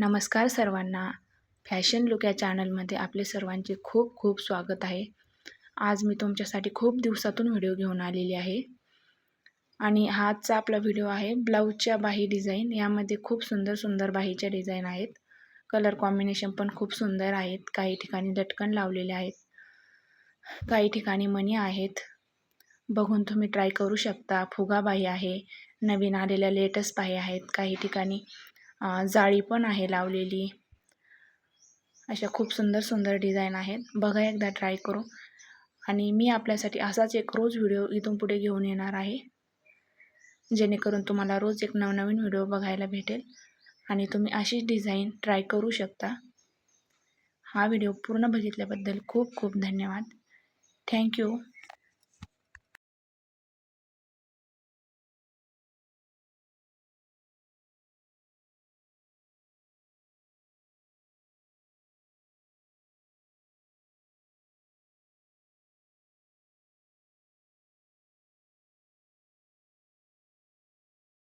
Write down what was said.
नमस्कार सर्वांना. Fashion look या चॅनलमध्ये आपले सर्वांचे खूप खूप स्वागत आहे. आज मी तुमच्यासाठी खूप दिवसातून व्हिडिओ घेऊन आलेली आहे. आणि हाचा आपला व्हिडिओ आहे ब्लाऊजच्या बाही डिझाईन. यामध्ये खूप सुंदर सुंदर बाहीच्या डिझाईन आहेत. कलर कॉम्बिनेशन पण खूप सुंदर आहेत. काही ठिकाणी लटकन लावलेले आहेत. काही ठिकाणी मणी आहेत. बघून तुम्ही ट्राय करू शकता. फुगा बाही आहे. नवीन आलेल्या लेटेस्ट बाही आहेत. काही ठिकाणी जाळी पण आहे लावलेली. अशा खूप सुंदर सुंदर डिझाईन आहेत. बघा एकदा ट्राय करू आणि मी आपल्यासाठी असाच एक रोज व्हिडिओ इथून पुढे घेऊन येणार आहे. जेणेकरून तुम्हाला रोज एक नवनवीन व्हिडिओ बघायला भेटेल. आणि तुम्ही अशीच डिझाईन ट्राय करू शकता. हा व्हिडिओ पूर्ण बघितल्याबद्दल खूप खूप धन्यवाद. थँक्यू.